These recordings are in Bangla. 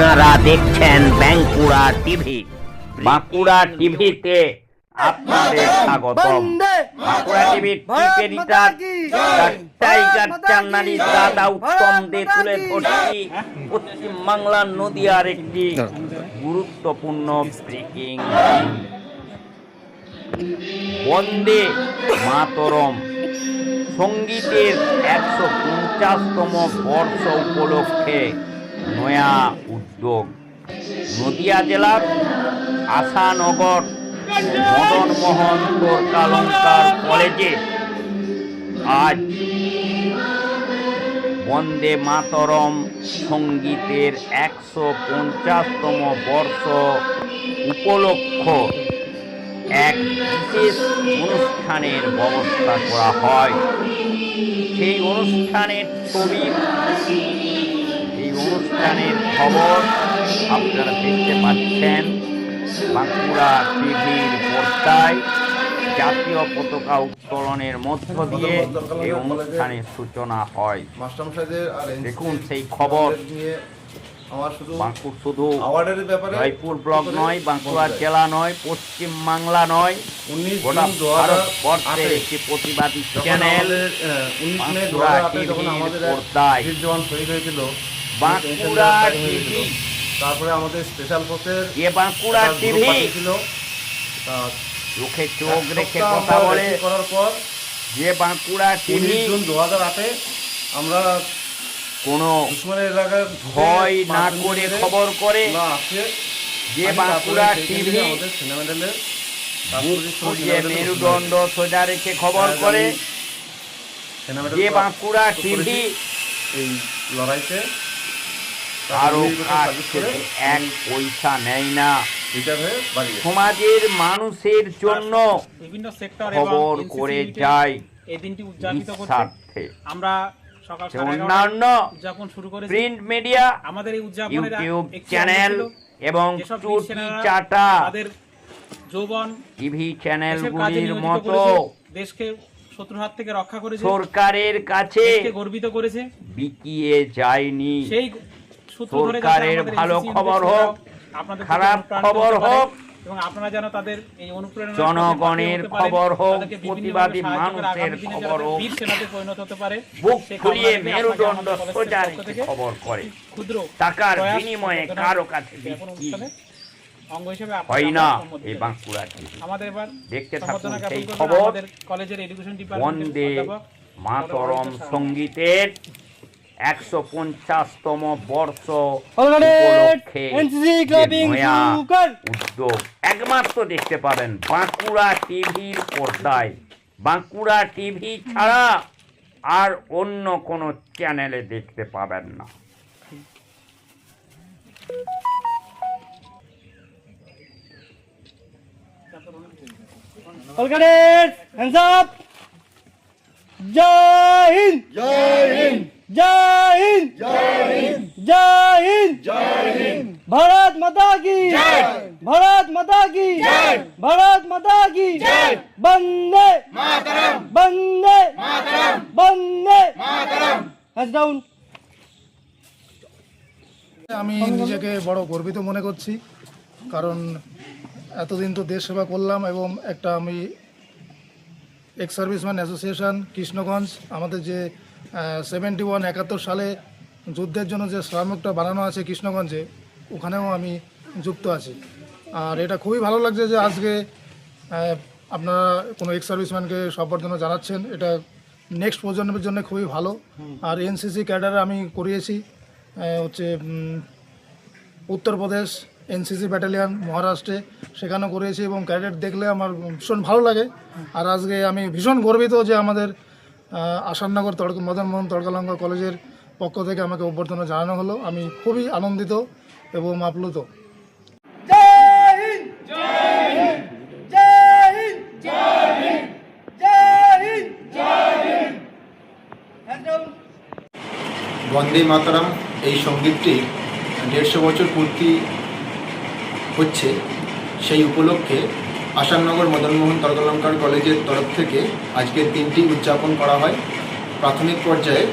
আপনারা দেখছেন বাঁকুড়া টিভি। বাঁকুড়া টিভিতে আপনাদের স্বাগতম। বাঁকুড়া টিভির এডিটর টাইগার চান্নারি দাদা উত্তম দে তুলে ধরছি পশ্চিম বাংলার নদীয়ার একটি গুরুত্বপূর্ণ ব্রেকিং বন্দে মাতরম। সঙ্গীতের একশো পঞ্চাশতম বর্ষ উপলক্ষে নয়া উদ্যোগ। নদিয়া জেলার আশানগর মদন মোহন তোরকালঙ্কার কলেজে আজ বন্দে মাতরম সঙ্গীতের একশো পঞ্চাশতম বর্ষ উপলক্ষ এক বিশেষ অনুষ্ঠানের ব্যবস্থা করা হয়। সেই অনুষ্ঠানের ছবি অনুষ্ঠানের খবর আপনারা দেখতে পাচ্ছেন বাঁকুড়া টিভির পর্দায় জাতীয় পতাকা উত্তোলনের মধ্য দিয়ে এই অনুষ্ঠানের সূচনা হয়। দেখুন সেই খবর। শুধু বাঁকুড় শুধু জয়পুর ব্লক নয় বাঁকুড়া জেলা নয় পশ্চিম বাংলা নয়। উনিশ গোটা জুন ভারতবর্ষের একটি প্রতিবাদী চ্যানেল পর্দায় শহীদ হয়েছিল বাঁকুড়া। টিভি। তারপরে আমাদের স্পেশাল ফোর্সের এ বাঁকুড়া টিভি। তা চোখে চোখ রেখে কথা বলে। করার পর যে বাঁকুড়া টিভি জুন দু হাজার আটে আমরা কোনো এলাকার ভয় না করে খবর করে যে বাঁকুড়া টিভি খুঁজে মেরুদণ্ড সোজা রেখে খবর করে। যে বাঁকুড়া টিভি এই লড়াইতে। কারও কাছ থেকে এক পয়সা নেয় না। হয়ে। সমাজের মানুষের জন্য খবর করে যায় এই দিনটি উদযাপিত করছে। আমরা সকাল অন্যান্য উদযাপন শুরু করেছি। প্রিন্ট মিডিয়া আমাদের এই উদযাপনের ইউটিউব চ্যানেল এবং চুটি চাটা তাদের যৌবন টিভি কাজে চ্যানেলগুলির মতো দেশকে শত্রুর হাত থেকে রক্ষা করেছে সরকারের কাছে গর্বিত করেছে। বিকিয়ে যায়নি। সেই সরকারের ভালো খবর হোক, খারাপ খবর হোক, এবং আপনারা যেন তাদের এই অনুপ্রেরণা জনগণের খবর হোক, প্রতিবাদী মানুষের খবর হোক, বীর সেনাতে পরিণত হতে পারে বুক রেখে মেরুদণ্ড সোজা খবর করে। ক্ষুদ্র টাকার বিনিময়ে কারও কাছে বিক্রি অঙ্গ হিসেবে হয় না এই বাঁকুড়া আমাদের এবার দেখতে থাকুন সেই খবর। কলেজের এডুকেশন ডিপার্টমেন্টের বন্দে মাতরম সঙ্গীতের একশো পঞ্চাশতম বর্ষ উদ্যোগ একমাত্র দেখতে পাবেন বাঁকুড়া টিভির পর্দায়। বাঁকুড়া টিভি ছাড়া আর অন্য কোনো চ্যানেলে দেখতে পাবেন না। জয় হিন্দ! জয় হিন্দ! জয় হিন্দ। জয় হিন্দ। ভারত কি? জয় ভারত কি? জয় ভারত মাতা বন্দে মাতরম বন্দে। ডাউন আমি নিজেকে বড় গর্বিত মনে করছি, কারণ এতদিন তো দেশ সেবা করলাম এবং একটা আমি এক্স সার্ভিসম্যান অ্যাসোসিয়েশন কৃষ্ণগঞ্জ, আমাদের যে সেভেন্টি ওয়ান একাত্তর সালে যুদ্ধের জন্য যে শ্রমিকটা বানানো আছে কৃষ্ণগঞ্জে, ওখানেও আমি যুক্ত আছি। আর এটা খুবই ভালো লাগছে যে আজকে আপনারা কোনো এক্স সার্ভিসম্যানকে সম্বর্ধনা জানাচ্ছেন। এটা নেক্সট প্রজন্মের জন্য খুবই ভালো। আর এনসিসি ক্যাডারে আমি করিয়েছি হচ্ছে উত্তরপ্রদেশ এনসিসি ব্যাটালিয়ান মহারাষ্ট্রে, সেখানেও করেছি এবং ক্যাডেট দেখলে আমার ভীষণ ভালো লাগে। আর আজকে আমি ভীষণ গর্বিত যে আমাদের আহ, আসাননগর তড়ক মদন মোহন তড়কালঙ্কা কলেজের পক্ষ থেকে আমাকে অভ্যর্থনা জানানো হলো। আমি খুবই আনন্দিত এবং আপ্লুত। জয় হিন্দ! জয় হিন্দ! জয় হিন্দ! জয় হিন্দ! জয় হিন্দ জয় হিন্দ হ্যান্ডস ডাউন বন্দে মাতারাম এই সঙ্গীতটি দেড়শো বছর পূর্তি হচ্ছে সেই উপলক্ষে আসামনগর মদনমোহন তর্কালঙ্কার কলেজের তরফ থেকে আজকের দিনটি উদযাপন করা হয়। প্রাথমিক পর্যায়ে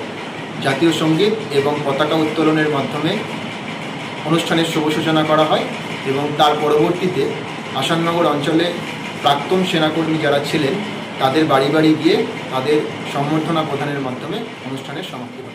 জাতীয় সংগীত এবং পতাকা উত্তোলনের মাধ্যমে অনুষ্ঠানের শুভ সূচনা করা হয় এবং তার পরবর্তীতে আসাননগর অঞ্চলে প্রাক্তন সেনাকর্মী যারা ছিলেন, তাদের বাড়ি বাড়ি গিয়ে তাদের সম্বর্ধনা প্রদানের মাধ্যমে অনুষ্ঠানের সমাপ্তি ঘটে।